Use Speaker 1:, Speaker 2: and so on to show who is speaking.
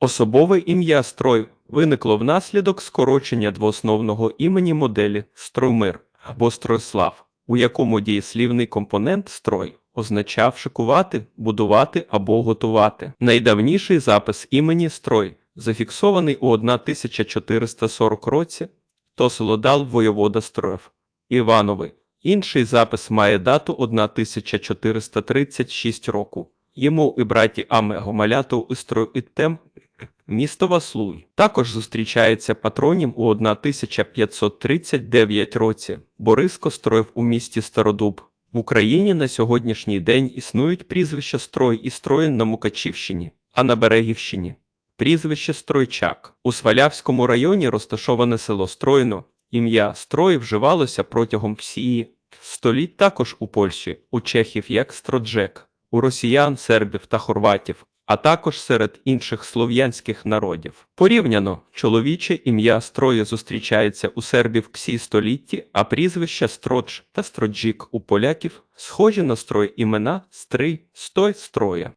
Speaker 1: Особове ім'я строй виникло внаслідок скорочення двоосновного імені моделі строймир або стройслав, у якому дієслівний компонент строй означав шикувати, будувати або готувати. Найдавніший запис імені строй зафіксований у 1440 році, то селодал воєвода строїв Іванови. Інший запис має дату 1436 року. Йому і браті Аме Гомаляту Істрою і Тем місто Васлуй. Також зустрічається патронім у 1539 році. Борис Костроєв у місті Стародуб. В Україні на сьогоднішній день існують прізвища Строй і Строїн на Мукачівщині, а на Берегівщині прізвище Стройчак. У Свалявському районі розташоване село Стройно. Ім'я Строй вживалося протягом всієї століть також у Польщі, у чехів як Строджек, у росіян, сербів та хорватів, також серед інших слов'янських народів. Порівняно, чоловіче ім'я Строї зустрічається у сербів всі столітті, а прізвища Стродж та Строджік у поляків схожі на строй імена Стрий, Стой, Строя.